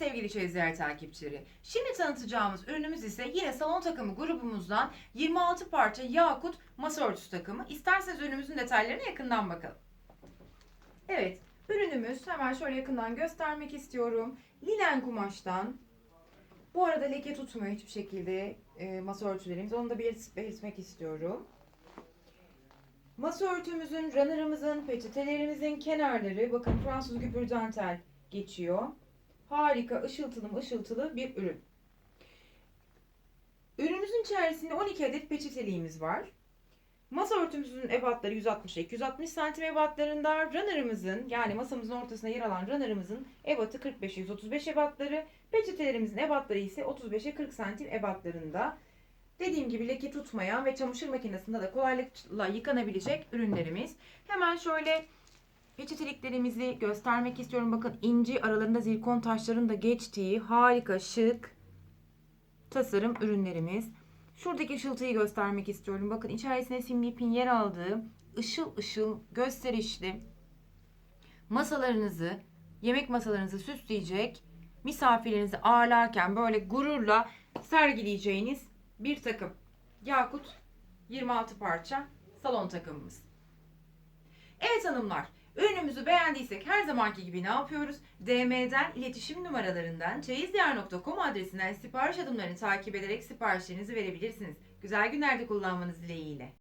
sevgili Çeyizler takipçileri. Şimdi tanıtacağımız ürünümüz ise yine salon takımı grubumuzdan 26 parça Yakut masa örtüsü takımı. İsterseniz ürünümüzün detaylarına yakından bakalım. Evet, ürünümüz hemen şöyle yakından göstermek istiyorum. Linen kumaştan. Bu arada leke tutmuyor hiçbir şekilde e, masa örtülerimiz. Onu da belirt- belirtmek istiyorum. Masa örtümüzün, runner'ımızın, peçetelerimizin kenarları bakın Fransız güpür dantel geçiyor. Harika, ışıltılı ışıltılı bir ürün. Ürünümüzün içerisinde 12 adet peçeteliğimiz var. Masa örtümüzün ebatları 160 ile 260 santim ebatlarında. Runner'ımızın yani masamızın ortasına yer alan runner'ımızın ebatı 45 ile 135 ebatları. Peçetelerimizin ebatları ise 35'e 40 santim ebatlarında. Dediğim gibi leke tutmayan ve çamaşır makinesinde de kolaylıkla yıkanabilecek ürünlerimiz. Hemen şöyle peçeteliklerimizi göstermek istiyorum. Bakın inci aralarında zirkon taşların da geçtiği harika şık tasarım ürünlerimiz. Şuradaki ışıltıyı göstermek istiyorum. Bakın içerisinde simli ipin yer aldığı ışıl ışıl gösterişli masalarınızı, yemek masalarınızı süsleyecek, misafirlerinizi ağırlarken böyle gururla sergileyeceğiniz bir takım. Yakut 26 parça salon takımımız. Evet hanımlar, ürünümüzü beğendiysek her zamanki gibi ne yapıyoruz? DM'den iletişim numaralarından çeyizdiğer.com adresinden sipariş adımlarını takip ederek siparişlerinizi verebilirsiniz. Güzel günlerde kullanmanız dileğiyle.